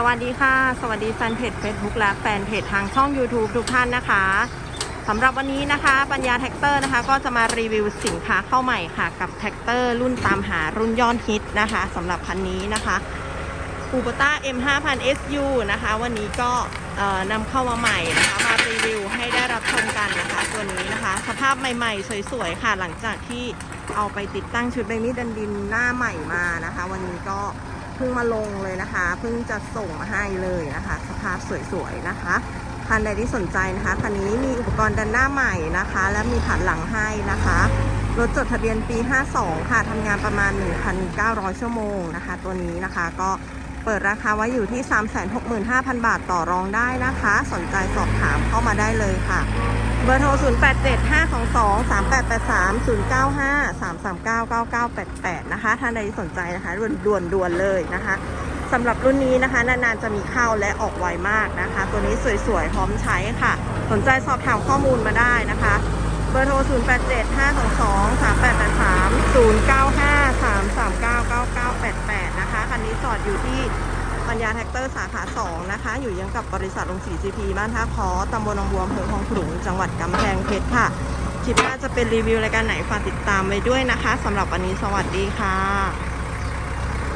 สวัสดีค่ะ สวัสดีแฟนเพจ Facebook และแฟนเพจทางช่อง YouTube ทุกท่านนะคะสำหรับวันนี้นะคะ ปัญญาแท็กเตอร์นะคะ ก็จะมารีวิวสินค้าเข้าใหม่ค่ะ กับแท็กเตอร์รุ่นตามหารุ่นยอดฮิตนะคะสำหรับคันนี้นะคะคูปต้า M5000 SU นะคะ วันนี้ก็นำเข้ามาใหม่นะคะ มารีวิวให้ได้รับชมกันนะคะตัวนี้นะคะ สภาพใหม่ๆ สวยๆ ค่ะ หลังจากที่เอาไปติดตั้งชุดใบมีดดันดินหน้าใหม่มานะคะ วันนี้ก็ เพิ่งมาลงเลยนะคะเพิ่งจะส่งมาให้เลยนะคะ สภาพสวยๆนะคะคันใดที่สนใจนะคะคันนี้มีอุปกรณ์ดันหน้าใหม่นะคะ และมีผ่านหลังให้นะคะรถจดทะเบียนปี 52 ค่ะทำงานประมาณ 1,900 ชั่วโมงนะคะ ตัวนี้นะคะก็ เปิดราคาไว้อยู่ที่ 365,000 บาทต่อรองได้นะคะ สนใจสอบถามเข้ามาได้เลยค่ะ เบอร์โทร 087522 3883 095 339 9988 นะคะ ท่านใดสนใจนะคะด่วนด่วนด่วนเลยนะคะสำหรับรุ่นนี้นะคะ นานๆจะมีเข้าและออกไวมากนะคะ ตัวนี้สวยๆ พร้อมใช้ค่ะ สนใจสอบถามข้อมูลมาได้นะคะ เบอร์โทร 087522 จอดอยู่ที่ปัญญาแท็กเตอร์สาขา 2 นะคะ อยู่ยังกับบริษัทลงสีจีพีบ้านท่าคอตำบลหนองบัวอำเภอคลองขลุงจังหวัดกำแพงเพชรค่ะ คลิปหน้าจะเป็นรีวิวรายการไหนฝากติดตามไว้ด้วยนะคะสำหรับวันนี้สวัสดีค่ะ